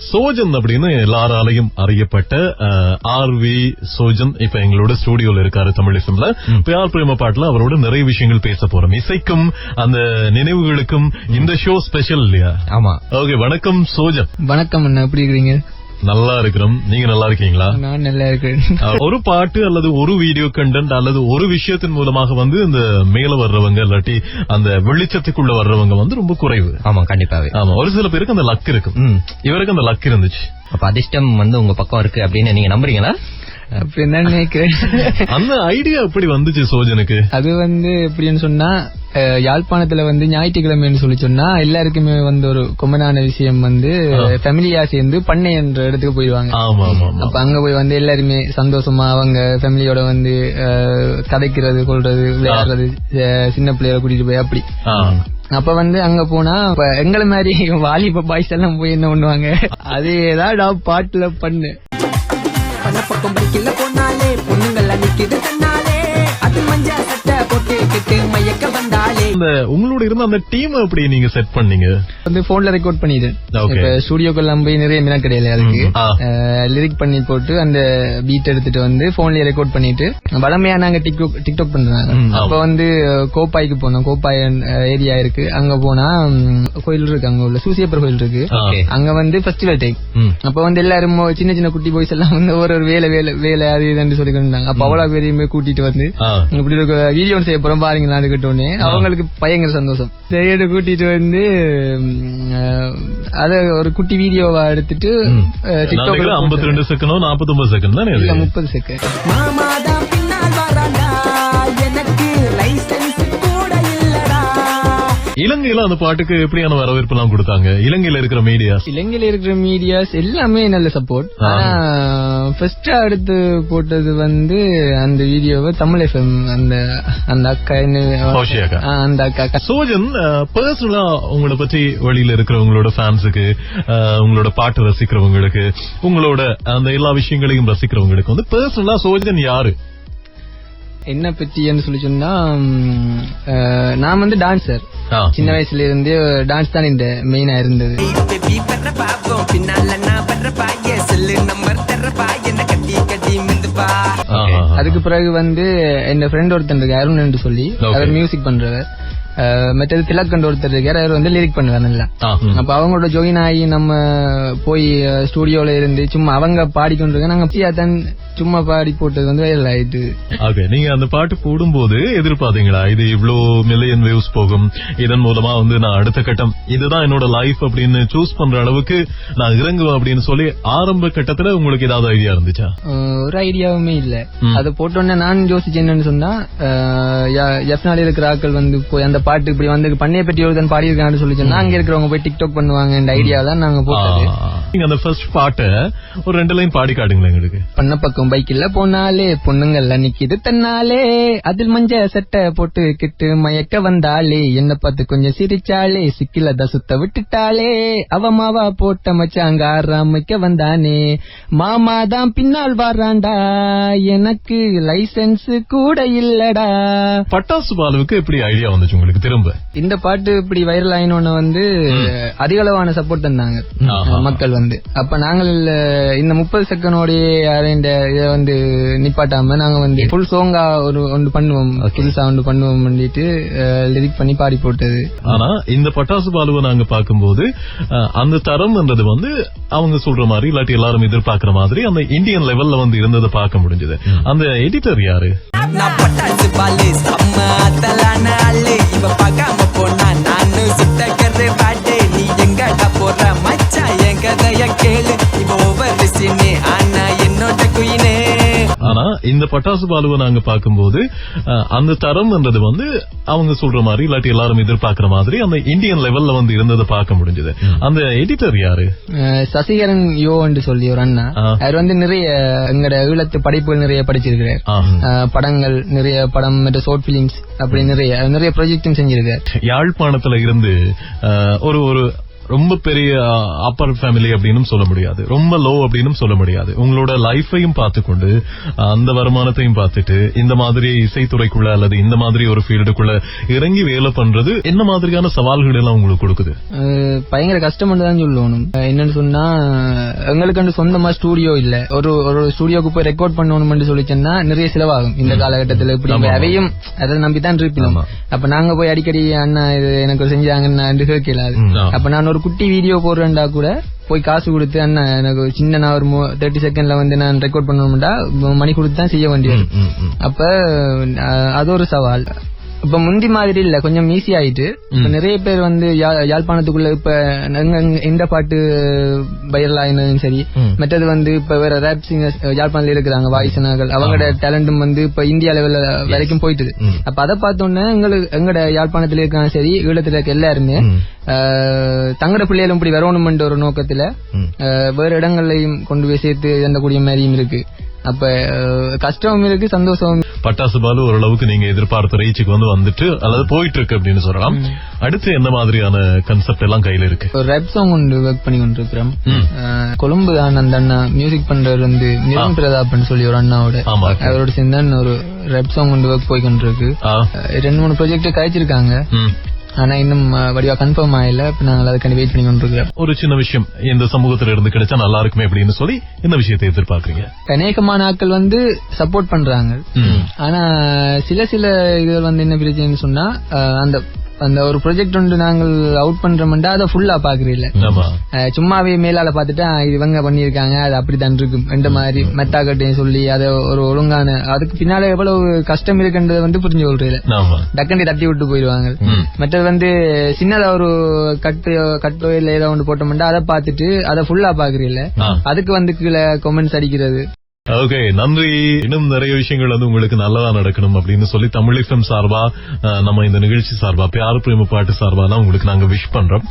சோஜன் அப்படின்னு எல்லாராலையும் அறியப்பட்ட ஆர் வி சோஜன் இப்ப எங்களோட ஸ்டுடியோல இருக்காரு தமிழ் இசம்ல பியார் பிரேம பாட்டுல அவரோட நிறைய விஷயங்கள் பேச போறோம். இசைக்கும் அந்த நினைவுகளுக்கும் இந்த ஷோ ஸ்பெஷல் இல்லையா? ஆமா. ஓகே வணக்கம் சோஜன். வணக்கம் அண்ணா எப்படி இருக்கிறீங்க? நல்லா இருக்கிறோம். நீங்க நல்லா இருக்கீங்களா? நான் நல்லா இருக்கிறேன். அஹ், ஒரு பாட்டு அல்லது ஒரு வீடியோ கண்டென்ட் அல்லது ஒரு விஷயத்தின் மூலமாக வந்து இந்த மேல வர்றவங்க இல்லாட்டி அந்த வெளிச்சத்துக்குள்ள வர்றவங்க வந்து ரொம்ப குறைவு. ஆமா கண்டிப்பாவே. ஆமா ஒரு சில பேருக்கு அந்த லக் இருக்கும் இவருக்கு அந்த லக் இருந்துச்சு. அப்ப அதிர்ஷ்டம் வந்து உங்க பக்கம் இருக்கு அப்படின்னு நீங்க நம்புறீங்களா? அப்படி தான் நினைக்கிறேன் அந்த ஐடியா எப்படி வந்துச்சு சோஜனுக்கு? அது வந்து எப்படின்னு சொன்னா யாழ்ப்பாணத்துல வந்து ஞாயிற்றுக்கிழமைன்னு சொல்லி சொன்னா எல்லாருக்குமே வந்து ஒரு கொமனான விஷயம் வந்து ஃபேமிலியா சேர்ந்து பண்ணை என்ற இடத்துக்கு போயிடுவாங்க. ஆமா ஆமா ஆமா அப்ப அங்க போய் வந்து எல்லாருமே சந்தோஷமா அவங்க ஃபேமிலியோட வந்து கதைக்கிறது கொள்றது விளையாடுறது சின்ன பிள்ளைகளை கூட்டிட்டு போய் அப்படி. அப்ப வந்து அங்க போனா இப்ப எங்களை மாதிரி வாலிப பாய்ஸ் எல்லாம் போய் என்ன பண்ணுவாங்க? அதேதான் பாட்டுல பண்ணு போனாலே இந்த உங்களோட இருந்த அந்த டீம் எப்படி நீங்க செட் பண்ணீங்க? வந்து போன்ல ரெக்கார்ட் பண்ணிடு Okay. இப்ப ஸ்டுடியோக்கெல்லாம் போய் நிறைய மின கிடையாது அதுக்கு. லிரிக் பண்ணி போட்டு அந்த பீட் எடுத்துட்டு வந்து போன்லயே ரெக்கார்ட் பண்ணிட்டு வளமையா நாங்க டிக்டாக் டிக்டாக் பண்றாங்க அப்ப வந்து கோப்பாய்க்கு போனோம். கோப்பாய் ஏரியா இருக்கு. அங்க போனா கோயில் இருக்கு. அங்க உள்ள சூசியப்பர் கோயில் இருக்கு. அங்க வந்து ஃபெஸ்டிவல் டைம். அப்ப வந்து எல்லாரும் சின்ன சின்ன குட்டி பாய்ஸ் எல்லாம் வந்து ஒரு ஒரு வேலை வேலை வேலை அது இதுன்னு சொல்லி இருந்தாங்க அப்ப அவ்வளவு பேரையுமே கூட்டிட்டு வந்து. இப்படி ஒரு வீடியோ செய்ய போறோம் பாருங்க நான் கிட்டோன்னே அவங்களுக்கு பயங்கர சந்தோஷம். சரி கூட்டிட்டு வந்து அத ஒரு குட்டி வீடியோவா எடுத்துட்டு டிக்டாக்ல ஐம்பத்தி ரெண்டு செகண்டோ நாற்பத்தி ஒன்பது செகண்ட் தானே முப்பது செகண்ட் இலங்கையில அந்த பாட்டுக்கு எப்படியான வரவேற்பு எல்லாம் கொடுத்தாங்க? இலங்கையில இருக்கிற மீடியா இலங்கையில இருக்கிற மீடியாஸ் எல்லாமே நல்ல சப்போர்ட் ஆனா ஃபர்ஸ்ட் அடுத்து போட்டது வந்து அந்த வீடியோவை தமிழ் எஃப்எம் அந்த அந்த அக்கா என்ன அந்த அக்கா சோஜன் பர்சனலா உங்களை பற்றி வெளியில இருக்கிறவங்களோட ஃபேன்ஸுக்கு உங்களோட பாட்டு ரசிக்கிறவங்களுக்கு உங்களோட அந்த எல்லா விஷயங்களையும் ரசிக்கிறவங்களுக்கு வந்து பர்சனலா சோஜன் யாரு? என்ன பத்தின்னு சொல்லி சொன்னா நான் வந்து டான்சர். சின்ன வயசுல இருந்தே டான்ஸ் தான் இந்த மெயினா இருந்தது. அதுக்கு பிறகு வந்து என் ஃப்ரெண்ட் ஒருத்தன் இருக்கு அருண் என்று சொல்லி. அவர் மியூசிக் பண்றவர் மற்றது திலக்கண்ட் ஒருத்தர் இருக்கார் அவர் வந்து லிரிக் பண்ணுவார் நல்லா. அப்ப அவங்களோட ஜாயின் ஆகி நம்ம போய் ஸ்டூடியோல இருந்து சும்மா அவங்க பாடிக்கொண்டிருக்க நாங்க பிரியா தான் சும்மா பாடி போட்டது வந்து வைரல் ஆயிட்டு. ஓகே நீங்க அந்த பாட்டு போடும்போது எதிர்பார்த்தீங்களா? இது இவ்ளோ மில்லியன் வியூஸ் போகும். இதன் மூலமா வந்து நான் அடுத்த கட்டம் இதுதான் என்னோட லைஃப் அப்படின்னு சூஸ் பண்ற அளவுக்கு நான் இறங்குவேன் அப்படின்னு சொல்லி ஆரம்ப கட்டத்துல உங்களுக்கு ஏதாவது ஐடியா இருந்துச்சா? ஒரு ஐடியாவுமே இல்ல. அதை போட்டோன்னே நான் யோசிச்சேன் என்னன்னு சொன்னா எஃப் நாள் இருக்கிற ஆட்கள் வந்து போய் அந்த பாட்டு இப்படி வந்து பண்ணைய பற்றி ஒருத்தன் பாடி இருக்கான்னு சொல்லி சொன்னா அங்க இருக்கிறவங்க போய் டிக்டாக் பண்ணுவாங்க இந்த ஐடியா தான் நாங்க போட்டது. நீங்க அந்த ஃபர்ஸ்ட் பாட்டை ஒரு ரெண்டு லைன் பாடி காட்டுங்களேன் எங்களுக்கு. பண்ண பக்கம் பைக்கில் போனாலே பொண்ணுங்கள்ல நிக்கிது தன்னாலே. அதில் மஞ்ச சட்டை போட்டு கிட்டு மயக்க வந்தாலே என்ன பார்த்து கொஞ்சம் சிரிச்சாலே சிக்கில சுத்த விட்டுட்டாலே. அவ மாவா போட்ட மச்சாங்க ஆறாமைக்க வந்தானே. மாமா தான் பின்னால் வராண்டா எனக்கு லைசென்ஸ் கூட இல்லடா. பட்டாசு பாலுவுக்கு எப்படி ஐடியா வந்துச்சு உங்களுக்கு? திரும்ப. இந்த பாட்டு இப்படி வைரல் ஆயினோன்னு வந்து அதிக அளவான சப்போர்ட் தந்தாங்க. மக்கள் வந்து. அப்ப நாங்கள் இந்த முப்பது செகண்டோடைய இந்த இதை வந்து நிப்பாட்டாம நாங்க வந்து ஃபுல் சோங்கா ஒரு ஒன்று பண்ணுவோம். புதுசா ஒன்று பண்ணுவோம் பண்ணிட்டு லிரிக் பண்ணி பாடி போட்டது. ஆனா இந்த பட்டாசு பாலுவை நாங்க பார்க்கும்போது அந்த தரம்ன்றது வந்து அவங்க சொல்ற மாதிரி இல்லாட்டி எல்லாரும் எதிர்பார்க்கிற மாதிரி அந்த இந்தியன் லெவல்ல வந்து இருந்ததை பார்க்க முடிஞ்சது. அந்த எடிட்டர் யாரு? நான் பட்டாசு பாலு இந்த பட்டாசு பாலுவை நாங்க பார்க்கும்போது அந்த தரம்ன்றது வந்து அவங்க சொல்ற மாதிரி இல்லாட்டி எல்லாரும் எதிர்பார்க்கிற மாதிரி அந்த இந்தியன் லெவல்ல வந்து இருந்ததை பார்க்க முடிஞ்சது. அந்த எடிட்டர் யாரு? சசிகரன் யோ என்று சொல்லி ஒரு அண்ணா. அவர் வந்து நிறைய எங்கட ஈழத்து படைப்புகள் நிறைய படிச்சிருக்கிறார். படங்கள் நிறைய படம் மற்ற ஷார்ட் பிலிம்ஸ் அப்படி நிறைய நிறைய ப்ராஜெக்டும் செஞ்சிருக்கார் யாழ்ப்பாணத்துல இருந்து ஒரு ஒரு ரொம்ப பெரிய அப்பர் ஃபேமிலி அப்படின்னு சொல்ல முடியாது. ரொம்ப லோ அப்படின்னு சொல்ல முடியாது. உங்களோட லைஃபையும் பார்த்துக்கொண்டு அந்த வருமானத்தையும் பார்த்துட்டு இந்த மாதிரி இசைத்துறைக்குள்ள அல்லது இந்த மாதிரி ஒரு ஃபீல்டுக்குள்ள இறங்கி வேலை பண்றது என்ன மாதிரியான சவால்கள் எல்லாம் உங்களுக்கு கொடுக்குது? பயங்கர கஷ்டம் தான் சொல்லணும். என்னன்னு சொன்னா எங்களுக்கு சொந்தமா ஸ்டூடியோ இல்ல. ஒரு ஒரு ஸ்டூடியோக்கு போய் ரெக்கார்ட் பண்ணணும்னு சொல்லிச்சோன்னா நிறைய செலவாகும். இந்த காலகட்டத்துல இப்படி. அவையும் அதை நம்பி தான் இருப்பினோம். அப்ப நாங்க போய் அடிக்கடி அண்ணா இது எனக்கு செஞ்சாங்கன்னு கேட்கலாது. அப்ப நான் ஒரு குட்டி வீடியோ போடுறேன்டா கூட. போய் காசு கொடுத்து அண்ணா எனக்கு ஒரு சின்ன நான் ஒரு தேர்ட்டி செகண்ட்ல வந்து நான் ரெக்கார்ட் பண்ணணும்டா. மணி கொடுத்து தான் செய்ய வேண்டியது. அப்ப அது ஒரு சவால். இப்ப முந்தி மாதிரி இல்ல கொஞ்சம் ஈஸி ஆயிட்டு. நிறைய பேர் வந்து யாழ்ப்பாணத்துக்குள்ள இப்ப எந்த பாட்டு வைரல் ஆயினதும் சரி. மற்றது வந்து இப்ப வேற ரேப் சிங்கர்ஸ் யாழ்ப்பாணத்துல இருக்கிறாங்க வாய்ஸ்னார்கள் அவங்களோட டேலண்டும் வந்து இப்ப இந்தியா லெவல்ல வரைக்கும் போயிட்டுது. ம். அப்ப அதை பார்த்தோன்னே எங்களுக்கு எங்கட யாழ்ப்பாணத்துல இருக்காங்க சரி ஈழத்துல இருக்க எல்லாருமே தங்கட பிள்ளைகளும் இப்படி வரணும்ன்ற ஒரு நோக்கத்துல வேற இடங்கள்லயும் கொண்டு போய் சேர்த்து எந்தக்கூடிய மாதிரியும் இருக்கு. அப்ப இருக்கு சந்தோஷமும் பட்டாசு பாலு ஓரளவுக்கு நீங்க எதிர்பார்த்த ரீச்சுக்கு வந்து வந்துட்டு அல்லது போயிட்டு இருக்கு அப்படின்னு சொல்லலாம். அடுத்து என்ன மாதிரியான கன்செப்ட் எல்லாம் கையில இருக்கு? ஒரு ரேப் சாங் ஒன்று ஒர்க் பண்ணி கொண்டிருக்கிறோம். அஹ், கொழும்பு ஆனந்த் அண்ணா மியூசிக் பண்றவர் வந்து நிரன் பிரதாப்னு சொல்லி ஒரு அண்ணாவோட. அவரோட சேர்ந்து ஒரு ரேப் சாங் ஒன்று ஒர்க் போய் கொண்டிருக்கு. ஆ. அஹ், ரெண்டு மூணு ப்ராஜெக்ட் கழிச்சிருக்காங்க. ஆனா இன்னும் வடிவா கன்ஃபார்ம் இப்ப நாங்கள் அதுக்காண்டி வெயிட் பண்ணி கொண்டிருக்கிறோம். ஒரு சின்ன விஷயம். இந்த சமூகத்துல இருந்து கிடைச்சா நல்லா இருக்குமே அப்படின்னு சொல்லி இந்த விஷயத்தை எதிர்பார்க்கறீங்க? அநேகமான ஆட்கள் வந்து சப்போர்ட் பண்றாங்க. ஆனா சில சில இதுகள் வந்து என்ன பிரச்சனைன்னு சொன்னா அந்த அந்த ஒரு ப்ராஜெக்ட் ஒன்று நாங்கள் அவுட் பண்றோம்டா அதை ஃபுல்லா பாக்குறீல்ல சும்மாவே மேலால பாத்துட்டு "ஆ, இது இவங்க பண்ணிருக்காங்க அது அப்படித்தான் இருக்கும். என்ற மாதிரி மெத்தாக்கட்டையும் சொல்லி அதை ஒரு ஒழுங்கான அதுக்கு பின்னால எவ்வளவு கஷ்டம் இருக்குன்றதை வந்து புரிஞ்சு ஆமா. டக்கண்டி தட்டி விட்டு போயிடுவாங்க. மற்றது வந்து சின்னதா ஒரு கட்டு கட்டோ இல்ல ஏதோ ஒன்று போட்டோம்னா அதை பார்த்துட்டு அதை ஃபுல்லா பாக்குறீல்ல. அதுக்கு வந்து கீழே கமெண்ட்ஸ் அடிக்கிறது. ஓகே நன்றி. இன்னும் நிறைய விஷயங்கள் வந்து உங்களுக்கு நல்லதா நடக்கணும் அப்படின்னு சொல்லி தமிழ் எஃப்எம் சார்பா நம்ம இந்த நிகழ்ச்சி சார்பா பியார் பிரேம பாட்டு சார்பா தான் உங்களுக்கு நாங்க விஷ் பண்றோம்.